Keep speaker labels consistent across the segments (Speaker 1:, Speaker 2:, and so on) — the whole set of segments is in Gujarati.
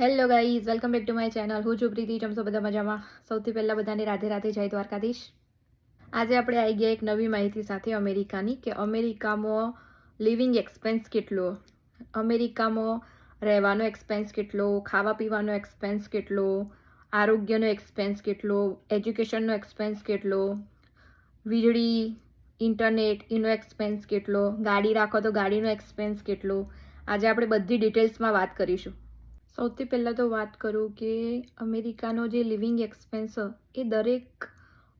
Speaker 1: Hello guys welcome back to my channel હું છું પ્રીતિ ચમસો બધા મજામાં? સૌથી પહેલાં બધાને રાધે રાધે જય દ્વારકાધીશ. આજે આપણે આવી ગયા એક નવી માહિતી સાથે અમેરિકાની કે અમેરિકામાં લિવિંગ એક્સપેન્સ કેટલો? અમેરિકામાં રહેવાનો એક્સપેન્સ કેટલો? ખાવા પીવાનો એક્સપેન્સ કેટલો? આરોગ્યનો એક્સપેન્સ કેટલો? એજ્યુકેશનનો એક્સપેન્સ કેટલો? વીજળી, ઇન્ટરનેટ, એનો એક્સપેન્સ કેટલો? ગાડી રાખો તો ગાડીનો એક્સપેન્સ કેટલો? આજે આપણે બધી ડિટેલ્સમાં વાત કરીશું. સૌથી પહેલાં તો વાત કરું કે અમેરિકાનો જે લિવિંગ એક્સપેન્સ એ દરેક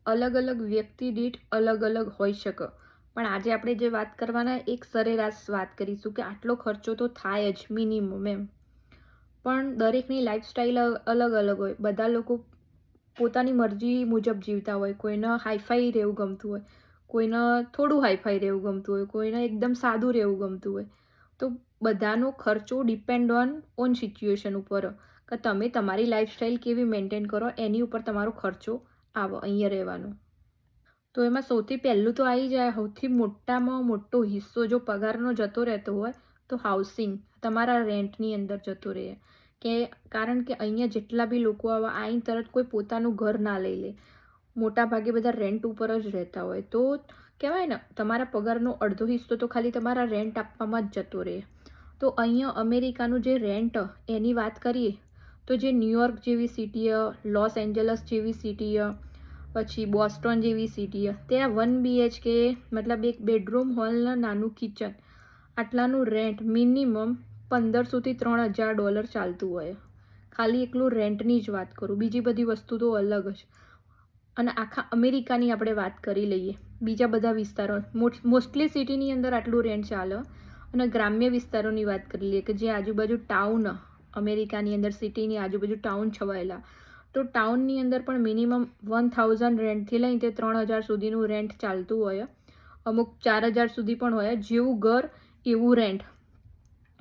Speaker 1: અલગ અલગ વ્યક્તિ દીઠ અલગ અલગ હોઈ શકે. પણ આજે આપણે જે વાત કરવાના એક સરેરાશ વાત કરીશું કે આટલો ખર્ચો તો થાય જ મિનિમમ એમ. પણ દરેકની લાઈફસ્ટાઈલ અલગ અલગ હોય. બધા લોકો પોતાની મરજી મુજબ જીવતા હોય. કોઈને હાઈફાઈ રહેવું ગમતું હોય. કોઈને થોડું હાઈફાઈ રહેવું ગમતું હોય. કોઈને એકદમ સાદું રહેવું ગમતું હોય. તો બધાનો ખર્ચો ડિપેન્ડ ઓન ઓન સિચ્યુએશન ઉપર. કે તમે તમારી લાઈફસ્ટાઈલ કેવી મેન્ટેન કરો, એની ઉપર તમારો ખર્ચો આવો, અહીંયા રહેવાનો. તો એમાં સૌથી પહેલું તો આવી જાય, સૌથી મોટામાં મોટો હિસ્સો જો પગારનો જતો રહેતો હોય, તો હાઉસિંગ તમારા રેન્ટની અંદર જતો રહે. કે કારણ કે અહીંયા જેટલા બી લોકો આવા અહીં તરત કોઈ પોતાનું ઘર ના લઈ લે. મોટા ભાગે બધા રેન્ટ ઉપર જ રહેતા હોય. તો કહેવાય ને, તમારા પગારનો અડધો હિસ્સો તો ખાલી તમારા રેન્ટ આપવામાં જ જતો રહે. તો અહીંયા અમેરિકાનું જે રેન્ટ એની વાત કરીએ, તો જે ન્યુયોર્ક જેવી સિટી લોસ એન્જલસ જેવી સિટી પછી બોસ્ટોન જેવી સિટી ત્યાં વન બીએચકે મતલબ એક બેડરૂમ હોલના નાનું કિચન આટલાનું રેન્ટ મિનિમમ પંદરસોથી ત્રણ હજાર ડોલર ચાલતું હોય. ખાલી એકલું રેન્ટની જ વાત કરું, બીજી બધી વસ્તુ તો અલગ જ. અને આખા અમેરિકાની આપણે વાત કરી લઈએ. બીજા બધા વિસ્તારો. મોસ્ટલી સિટીની અંદર આટલું રેન્ટ ચાલે. અને ગ્રામ્ય વિસ્તારોની વાત કરી લઈએ કે જે આજુબાજુ ટાઉન અમેરિકાની અંદર સિટીની આજુબાજુ ટાઉન છવાયેલા. તો ટાઉનની અંદર પણ મિનિમમ વન થાઉઝન્ડ રેન્ટથી લઈને તે ત્રણ હજાર સુધીનું રેન્ટ ચાલતું હોય. અમુક ચાર હજાર સુધી પણ હોય. જેવું ઘર, એવું રેન્ટ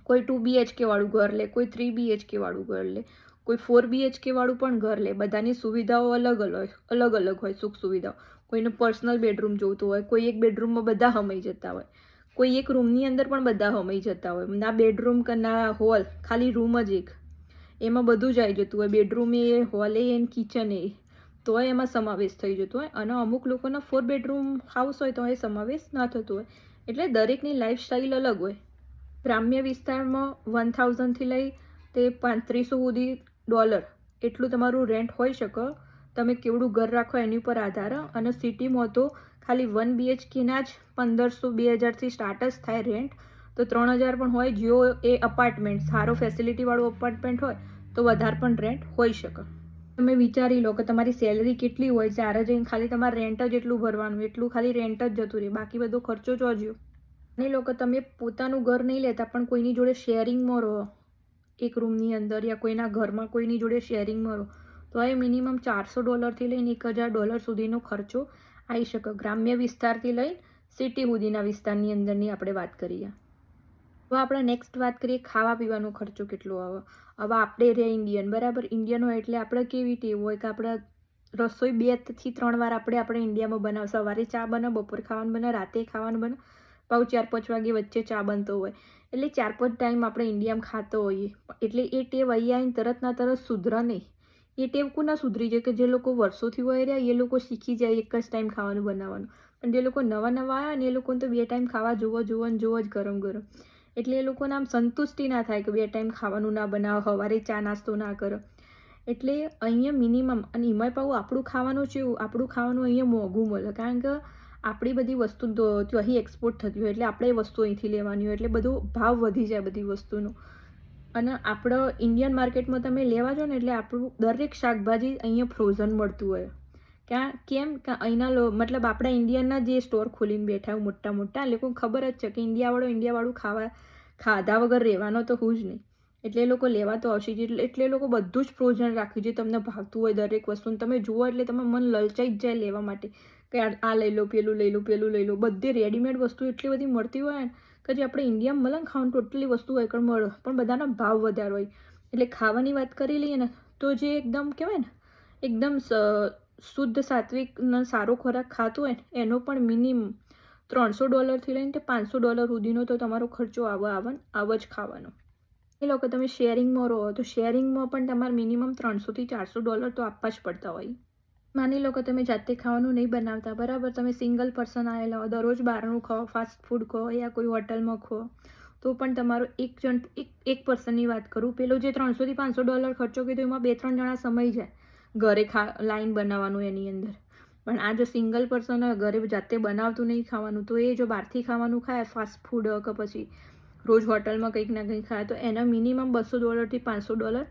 Speaker 1: કોઈ ટુ બીએચકેવાળું ઘર લે, કોઈ થ્રી બીએચકેવાળું ઘર લે, કોઈ ફોર બીએચકેવાળું પણ ઘર લે. બધાની સુવિધાઓ અલગ અલગ અલગ અલગ હોય સુખ સુવિધાઓ કોઈને પર્સનલ બેડરૂમ જોઈતું હોય, કોઈ એક બેડરૂમમાં બધા હમાઈ જતા હોય, કોઈ એક રૂમની અંદર પણ બધા હમાઈ જતા હોય. ના બેડરૂમ કે, ના હોલ, ખાલી રૂમ જ એક. એમાં બધું જ આવી જતું હોય. બેડરૂમ એ, હોલ એ કિચન એ. તો એમાં સમાવેશ થઈ જતો હોય. અને અમુક લોકોના ફોર બેડરૂમ હાઉસ હોય તો એ સમાવેશ ના થતો હોય. એટલે દરેકની લાઈફસ્ટાઈલ અલગ હોય. ગ્રામ્ય વિસ્તારમાં વન થાઉઝન્ડથી લઈ તે પાંત્રીસો સુધી ડોલર એટલું તમારું રેન્ટ હોઈ શકે. તમે કેવડું ઘર રાખો એની ઉપર આધાર અને સિટીમાં તો ખાલી વન બીએચકેના જ પંદરસો બે હજારથી સ્ટાર્ટ જ થાય રેન્ટ તો ત્રણ હજાર પણ હોય જો એ અપાર્ટમેન્ટ સારો ફેસિલિટીવાળું અપાર્ટમેન્ટ હોય, તો વધારે પણ રેન્ટ હોઈ શકે. તમે વિચારી લો કે તમારી સેલરી કેટલી હોય, ચાર જઈને ખાલી તમારે રેન્ટ જ એટલું ભરવાનું, એટલું ખાલી રેન્ટ જ જતું રહે. બાકી બધો ખર્ચો જ માની અને લોકો તમે પોતાનું ઘર નહીં લેતા, પણ કોઈની જોડે શેરિંગમાં રહો. એક રૂમની અંદર યા કોઈના ઘરમાં કોઈની જોડે શેરિંગમાં રહો. તો એ મિનિમમ ચારસો ડોલરથી લઈને એક હજાર ડોલર સુધીનો ખર્ચો આવી શકે. ગ્રામ્ય વિસ્તારથી લઈને સિટી સુધીના વિસ્તારની અંદરની આપણે વાત કરીએ. હવે આપણે નેક્સ્ટ વાત કરીએ ખાવા પીવાનો ખર્ચો કેટલો આવે. હવે આપણે રહ્યા ઇન્ડિયન બરાબર? ઇન્ડિયન હોય એટલે આપણે કેવી ટેવ હોય કે આપણે રસોઈ બેથી ત્રણ વાર આપણે આપણે ઇન્ડિયામાં બનાવ, સવારે ચા બને બપોર ખાવાનું બને રાતે ખાવાનું બને પાઉ ચાર પાંચ વાગે વચ્ચે ચા બનતો હોય. એટલે ચાર પાંચ ટાઈમ આપણે ઇન્ડિયામાં ખાતો હોઈએ. એટલે એ ટેવ અહીંયા તરત ના તરત સુધરે નહીં. એ ટેવ ના સુધરી જાય કે જે લોકો વર્ષોથી હોય રહ્યા, એ લોકો શીખી જાય એક જ ટાઈમ ખાવાનું બનાવવાનું. પણ જે લોકો નવા નવા આવ્યા ને એ લોકોને તો બે ટાઈમ ખાવા જોવો જોવો ને જોવો જ ગરમ ગરમ. એટલે એ લોકોને આમ સંતુષ્ટિ ના થાય કે બે ટાઈમ ખાવાનું ના બનાવો સવારે ચા નાસ્તો ના કરો. એટલે અહીંયા મિનિમમ અને એમાંય પાછું આપણું ખાવાનું છે આપણું ખાવાનું અહીંયા મોંઘું મળે. કારણ કે આપણી બધી વસ્તુ અહીં એક્સપોર્ટ થતી હોય એટલે આપણે એ વસ્તુ અહીંથી લેવાની હોય એટલે બધો ભાવ વધી જાય બધી વસ્તુનો. અને આપણો ઇન્ડિયન માર્કેટમાં તમે લેવા જાઓ ને એટલે આપણું દરેક શાકભાજી અહીંયા ફ્રોઝન મળતું હોય. ક્યાં, કેમ કે અહીંના લો, મતલબ આપણા ઇન્ડિયનના જે સ્ટોર ખોલીને બેઠા હોય મોટા મોટા લોકોને ખબર જ છે કે ઇન્ડિયાવાળો ઇન્ડિયાવાળું ખાવા, ખાધા વગર રહેવાનો તો હું જ નહીં. એટલે એ લોકો લેવા તો આવશે જ, એટલે એ લોકો બધું જ ફ્રોઝન રાખ્યું છે તમને ભાવતું હોય દરેક વસ્તુ તમે જુઓ એટલે તમે મન લલચાઈ જ જાય લેવા માટે. કે આ લઈ લો, પેલું લઈ લો, પેલું લઈ લો. બધી રેડીમેડ વસ્તુ એટલી બધી મળતી હોય ને કે જે આપણે ઇન્ડિયામાં મલંગ ખાવાનું ટોટલી વસ્તુ હોય પણ મળે, પણ બધાના ભાવ વધારે હોય. એટલે ખાવાની વાત કરી લઈએ ને, તો જે એકદમ કહેવાય ને, એકદમ શુદ્ધ સાત્વિક સારો ખોરાક ખાતો હોય ને, એનો પણ મિનિમમ ત્રણસો ડોલરથી લઈને તે પાંચસો ડોલર સુધીનો તો તમારો ખર્ચો આવો આવન આવો જ ખાવાનો. એ લોકો તમે શેરિંગમાં રહો, તો શેરિંગમાં પણ તમારે મિનિમમ ત્રણસોથી ચારસો ડોલર તો આપવા જ પડતા હોય. માની લો કે તમે જાતે ખાવાનું નહીં બનાવતા, બરાબર? તમે સિંગલ પર્સન આવેલા હો, દરરોજ બહારનું ખાઓ ફાસ્ટ ફૂડ ખો યા કોઈ હોટલમાં ખો તો પણ તમારો એક જણ, એક એક પર્સનની વાત કરું. પેલો જે ત્રણસોથી પાંચસો ડોલર ખર્ચો કીધો એમાં બે, ત્રણ જણા સમય જાય ઘરે ખા લાઈન બનાવવાનું એની અંદર. પણ આ જો સિંગલ પર્સન ઘરે જાતે બનાવતું નહીં ખાવાનું, તો એ જો બહારથી ખાવાનું ખાય ફાસ્ટ ફૂડ કે પછી રોજ હોટલમાં કંઈક ના કંઈક ખાય, તો એના મિનિમમ બસો ડોલરથી પાંચસો ડોલર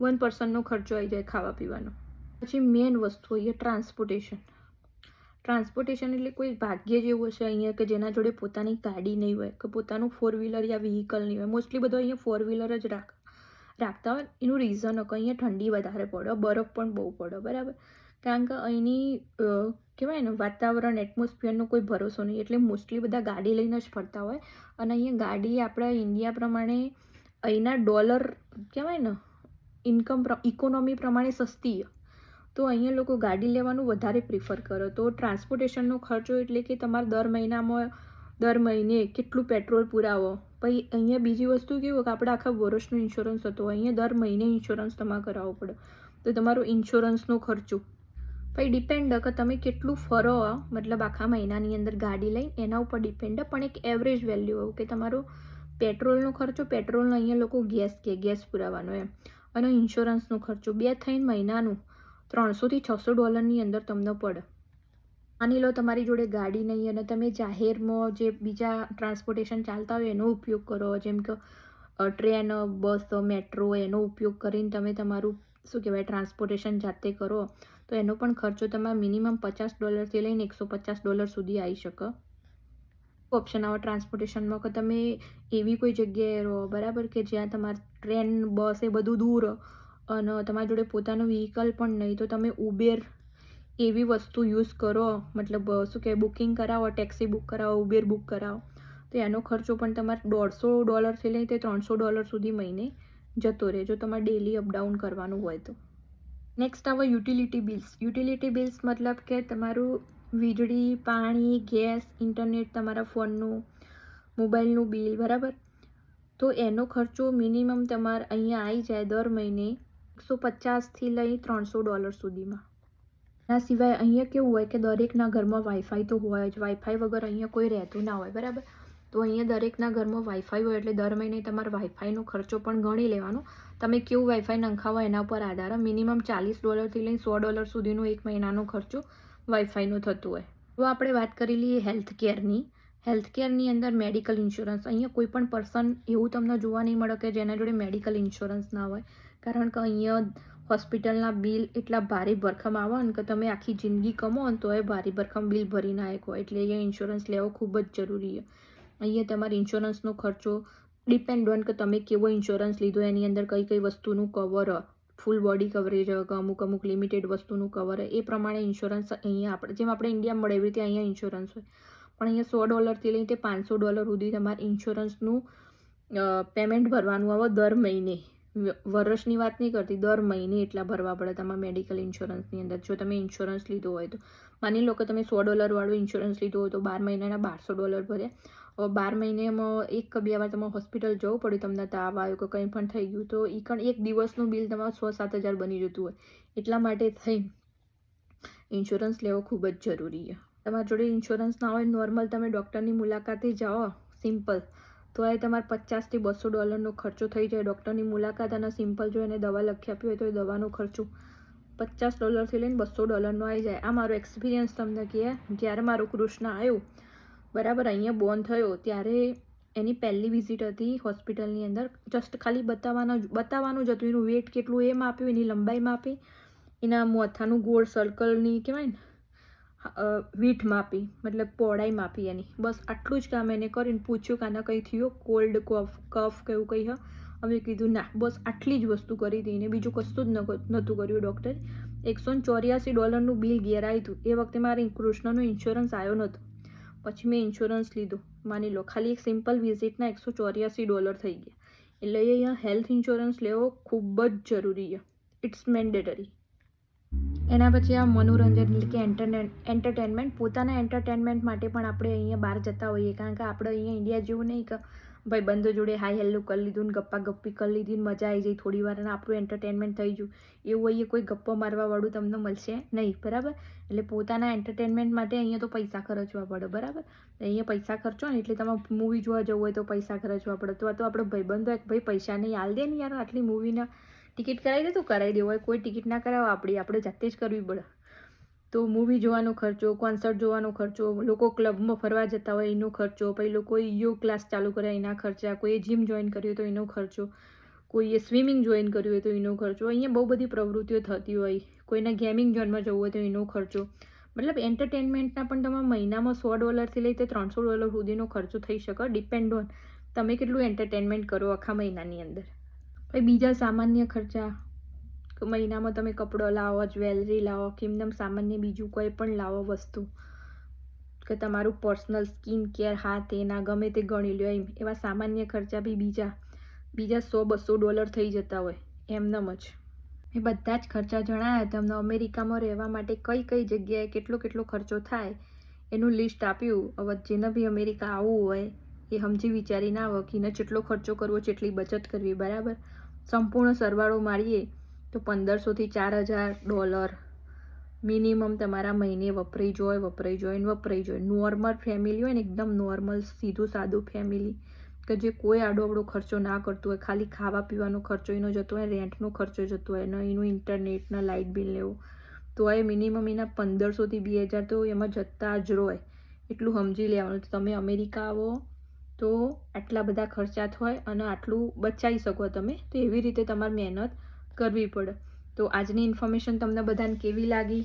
Speaker 1: વન પર્સનનો ખર્ચો આવી જાય ખાવા પીવાનો. પછી મેન વસ્તુ અહીંયા ટ્રાન્સપોર્ટેશન ટ્રાન્સપોર્ટેશન એટલે કોઈ ભાગ્ય જેવું હશે અહીંયા કે જેના જોડે પોતાની ગાડી નહીં હોય, કે પોતાનું ફોર વ્હીલર યા વ્હીકલ નહીં હોય. મોસ્ટલી બધો અહીંયા ફોર વ્હીલર જ રાખ, રાખતા હોય. એનું રીઝન કે અહીંયા ઠંડી વધારે પડે, બરફ પણ બહુ પડે, બરાબર? કારણ કે અહીંની કહેવાય ને, વાતાવરણ એટમોસ્ફિયરનો કોઈ ભરોસો નહીં. એટલે મોસ્ટલી બધા ગાડી લઈને જ ફરતા હોય. અને અહીંયા ગાડી આપણા ઇન્ડિયા પ્રમાણે અહીંના ડોલર કહેવાય ને ઇન્કમ ઇકોનોમી પ્રમાણે સસ્તી તો અહીંયા લોકો ગાડી લેવાનું વધારે પ્રિફર કરો. તો ટ્રાન્સપોર્ટેશનનો ખર્ચો એટલે કે તમારે દર મહિનામાં, દર મહિને કેટલું પેટ્રોલ પુરાવો. પછી અહીંયા બીજી વસ્તુ કેવું કે આપણે આખા વર્ષનો ઇન્સ્યોરન્સ હતો, અહીંયા દર મહિને ઇન્સ્યોરન્સ તમારે કરાવવો પડે. તો તમારો ઇન્સ્યોરન્સનો ખર્ચો. પછી ડિપેન્ડ કે તમે કેટલું ફરો, મતલબ આખા મહિનાની અંદર ગાડી લઈને, એના ઉપર ડિપેન્ડ પણ એક એવરેજ વેલ્યુ હોય કે તમારો પેટ્રોલનો ખર્ચો પેટ્રોલનો અહીંયા લોકો ગેસ કે ગેસ પુરાવાનો એમ. અને ઇન્સ્યોરન્સનો ખર્ચો. બે થઈને મહિનાનું. ત્રણસોથી છસો ડોલરની અંદર તમને પડે. માની લો તમારી જોડે ગાડી નહીં અને તમે જાહેરમાં જે બીજા ટ્રાન્સપોર્ટેશન ચાલતા હોય એનો ઉપયોગ કરો, જેમ કે ટ્રેન, બસ, મેટ્રો એનો ઉપયોગ કરીને તમે તમારું, શું કહેવાય, ટ્રાન્સપોર્ટેશન જાતે કરો, તો એનો પણ ખર્ચો તમારે મિનિમમ પચાસ ડોલરથી લઈને એકસો પચાસ ડોલર સુધી આવી શકે. ઓપ્શન આવો ટ્રાન્સપોર્ટેશનમાં કે તમે એવી કોઈ જગ્યાએ રહો, બરાબર, કે જ્યાં તમારે ટ્રેન, બસ એ બધું દૂર અને તમારી જોડે પોતાનું વ્હીકલ પણ નહીં, તો તમે ઉબેર એવી વસ્તુ યુઝ કરો. મતલબ શું કહેવાય બુકિંગ કરાવો ટેક્સી બુક કરાવો ઉબેર બુક કરાવો. તો એનો ખર્ચો પણ તમારે દોઢસો ડોલરથી લઈને તે ત્રણસો ડોલર સુધી મહિને જતો રહે, જો તમારે ડેલી અપડાઉન કરવાનું હોય તો. નેક્સ્ટ આવો યુટિલિટી બિલ્સ યુટિલિટી બિલ્સ મતલબ કે તમારું વીજળી, પાણી, ગેસ ઇન્ટરનેટ તમારા ફોનનું મોબાઈલનું બિલ બરાબર? તો એનો ખર્ચો મિનિમમ તમારે અહીંયા આવી જાય દર મહિને એકસો પચાસથી લઈ ત્રણસો ડોલર સુધીમાં. એના સિવાય અહીંયા કેવું હોય કે દરેકના ઘરમાં વાઈફાઈ તો હોય જ વાઈફાઈ વગર અહીંયા કોઈ રહેતું ના હોય, બરાબર? તો અહીંયા દરેકના ઘરમાં વાઈફાઈ હોય એટલે દર મહિને તમારે વાઈફાઈનો ખર્ચો પણ ગણી લેવાનો. તમે કેવું વાઈફાઈ નંખાવો એના પર આધાર, મિનિમમ ચાલીસ ડોલરથી લઈને સો ડોલર સુધીનો એક મહિનાનો ખર્ચો વાઈફાઈનો થતું હોય. તો આપણે વાત કરી લઈએ હેલ્થ કેરની હેલ્થ કેરની અંદર મેડિકલ ઇન્સ્યોરન્સ. અહીંયા કોઈ પણ પર્સન એવું તમને જોવા નહીં મળે કે જેના જોડે મેડિકલ ઇન્સ્યોરન્સ ના હોય. કારણ કે અહીંયા હોસ્પિટલના બિલ એટલા ભારે ભરખમ આવે ને કે તમે આખી જિંદગી કમો ને તો એ ભારે ભરખમ બિલ ભરી ના એટલે અહીંયા ઇન્સ્યોરન્સ લેવો ખૂબ જ જરૂરી છે. અહીંયા તમારે ઇન્સ્યોરન્સનો ખર્ચો ડિપેન્ડ ઓન કે તમે કેવો ઇન્સ્યોરન્સ લીધો, એની અંદર કઈ કઈ વસ્તુનું કવર ફૂલ બોડી કવરેજ અમુક અમુક લિમિટેડ વસ્તુનું કવર એ પ્રમાણે ઇન્સ્યોરન્સ અહીંયા આપણે જેમ આપણે ઇન્ડિયામાં મળે એવી રીતે અહીંયા ઇન્સ્યોરન્સ હોય. પણ અહીંયા સો ડોલરથી લઈને પાંચસો ડોલર સુધી તમારે ઇન્સ્યોરન્સનું પેમેન્ટ ભરવાનું આવે દર મહિને. વર્ષની વાત નહીં કરતી, દર મહિને એટલા ભરવા પડે તમારે મેડિકલ ઇન્સ્યોરન્સની અંદર. જો તમે ઇન્સ્યોરન્સ લીધો હોય તો. માની લો કે તમે સો ડોલરવાળો ઇન્સ્યોરન્સ લીધો હોય તો બાર મહિનાના બારસો ડોલર ભર્યા. હવે બાર મહિનેમાં એક કે બે વાર તમારે હોસ્પિટલ જવું પડ્યું તમને તાવ આવ્યો કે કંઈ પણ થઈ ગયું, તો એ પણ એક દિવસનું બિલ તમારું છ સાત હજાર બની જતું હોય. એટલા માટે થઈ ઇન્સ્યોરન્સ લેવો ખૂબ જ જરૂરી છે. તમારા જોડે ઇન્સ્યોરન્સ ના હોય નોર્મલ તમે ડૉક્ટરની મુલાકાતે જાઓ સિમ્પલ તો એ તમારે પચાસથી બસો ડોલરનો ખર્ચો થઈ જાય. ડૉક્ટરની મુલાકાત અને સિમ્પલ જો એને દવા લખી આપી હોય તો એ દવાનો ખર્ચો પચાસ ડોલરથી લઈને બસો ડોલરનો આવી જાય. આ મારો એક્સપિરિયન્સ તમને કહે, જ્યારે મારો કૃષ્ણ આવ્યો, બરાબર, અહીંયા બોર્ન થયો, ત્યારે એની પહેલી વિઝિટ હતી હોસ્પિટલની અંદર. જસ્ટ ખાલી બતાવવાનું બતાવવાનું જ હતું. એનું વેટ કેટલું, એ માપ્યું એની લંબાઈ માપી, એના મોથાનું ગોળ સર્કલની કહેવાય ને વીઠ માપી, મતલબ પહોળાઈ માપી એની. બસ આટલું જ કામ એને કરીને પૂછ્યું કે આના કંઈ થયો? કોલ્ડ કફ કફ કે એવું કંઈ, હ? અમે કીધું, ના, બસ આટલી જ વસ્તુ કરી હતી ને બીજું કશું જ નહોતું નહોતું કર્યું ડૉક્ટર. એકસો ચોર્યાસી ડોલરનું બિલ ઘેર આવ્યું હતું. એ વખતે મારે કૃષ્ણનો ઇન્સ્યોરન્સ આવ્યો નહોતો. પછી મેં ઇન્સ્યોરન્સ લીધો. માની લો, ખાલી એક સિમ્પલ વિઝિટના એકસો ચોર્યાસી ડોલર થઈ ગયા. એટલે અહીંયા હેલ્થ ઇન્સ્યોરન્સ લેવો ખૂબ જ જરૂરી છે. ઇટ્સ મેન્ડેટરી એના પછી આ મનોરંજન એટલે કે એન્ટરટેન એન્ટરટેનમેન્ટ પોતાના એન્ટરટેનમેન્ટ માટે પણ આપણે અહીંયા બહાર જતા હોઈએ. કારણ કે આપણે અહીંયા ઇન્ડિયા જેવું નહીં કે ભાઈ બંધો જોડે હાઈ હેલ્લો કરી લીધું ને ગપ્પા ગપ્પી કરી લીધી ને મજા આવી જાય થોડી વાર આપણું એન્ટરટેનમેન્ટ થઈ ગયું. એવું અહીંયા કોઈ ગપ્પો મારવાવાળું તમને મળશે નહીં. બરાબર? એટલે પોતાના એન્ટરટેનમેન્ટ માટે અહીંયા તો પૈસા ખર્ચવા પડે. બરાબર? અહીંયા પૈસા ખર્ચો ને એટલે તમારે મૂવી જોવા જવું હોય તો પૈસા ખર્ચવા પડે. તો આ તો આપણે ભાઈબંધો એક, ભાઈ પૈસા નહીં હાલ દે ને યાર આટલી મૂવીના ટિકિટ કરાવી દે તો કરાવી દેવું હોય કોઈ ટિકિટ ના કરાવો આપણી આપણે જાતે જ કરવી પડે. તો મૂવી જોવાનો ખર્ચો કોન્સર્ટ જોવાનો ખર્ચો, લોકો ક્લબમાં ફરવા જતા હોય એનો ખર્ચો, પછી લોકોએ યોગ ક્લાસ ચાલુ કર્યા એના ખર્ચા કોઈએ જીમ જોઈન કર્યું તો એનો ખર્ચો, કોઈએ સ્વિમિંગ જોઈન કર્યું હોય તો એનો ખર્ચો. અહીંયા બહુ બધી પ્રવૃત્તિઓ થતી હોય. કોઈને ગેમિંગ ઝોનમાં જવું હોય તો એનો ખર્ચો. મતલબ એન્ટરટેનમેન્ટના પણ તમારા મહિનામાં સો ડોલરથી લઈ તો ત્રણસો ડોલર સુધીનો ખર્ચો થઈ શકે. ડિપેન્ડ ઓન તમે કેટલું એન્ટરટેનમેન્ટ કરો આખા મહિનાની અંદર. પછી બીજા સામાન્ય ખર્ચા. મહિનામાં તમે કપડો લાવો, જ્વેલરી લાવો, કે એમને સામાન્ય બીજું કોઈ પણ લાવો વસ્તુ. કે તમારું પર્સનલ સ્કિન કેર હા તે ના ગમે તે ગણી લો એમ. એવા સામાન્ય ખર્ચા બી બીજા બીજા સો, બસો ડોલર થઈ જતા હોય. એમનેમ જ. એ બધા જ ખર્ચા જણાયા. તમને અમેરિકામાં રહેવા માટે કઈ કઈ જગ્યાએ કેટલો કેટલો ખર્ચો થાય, એનું લિસ્ટ આપ્યું. હવે જેને બી અમેરિકા આવવું હોય, એ સમજી વિચારીને આવો કે એને જેટલો ખર્ચો કરવો જેટલી બચત કરવી. બરાબર? સંપૂર્ણ સરવાળો મારીએ તો પંદરસોથી ચાર હજાર ડોલર મિનિમમ તમારા મહિને વપરાઈ જોય વપરાઈ જોય ને વપરાઈ જોય. નોર્મલ ફેમિલી હોય ને, એકદમ નોર્મલ સીધું સાદું ફેમિલી કે જે કોઈ આડો અવડો ખર્ચો ના કરતું હોય, ખાલી ખાવા પીવાનો ખર્ચો એનો જતો હોય રેન્ટનો ખર્ચો જતો હોય, ને એનું ઇન્ટરનેટના લાઇટ બિલ લેવું તો એ મિનિમમ એના પંદરસોથી બે હજાર તો એમાં જતા જ રોય. એટલું સમજી લેવાનું. તમે અમેરિકા આવો તો આટલા બધા ખર્ચા થાય અને આટલું બચાવી શકો તમે, તો એવી રીતે તમારે મહેનત કરવી પડે. તો આજની ઇન્ફોર્મેશન તમને બધાને કેવી લાગી?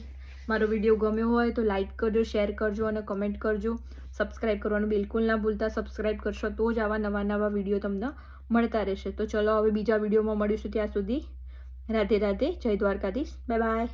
Speaker 1: મારો વીડિયો ગમ્યો હોય તો લાઇક કરજો શેર કરજો અને કમેન્ટ કરજો. સબસ્ક્રાઈબ કરવાનું બિલકુલ ના ભૂલતા. સબસ્ક્રાઈબ કરશો તો જ આવા નવા નવા વીડિયો તમને મળતા રહેશે. તો ચલો હવે બીજા વિડીયોમાં મળીશું ત્યાં સુધી. રાધે રાધે. જય દ્વારકાધીશ. Bye bye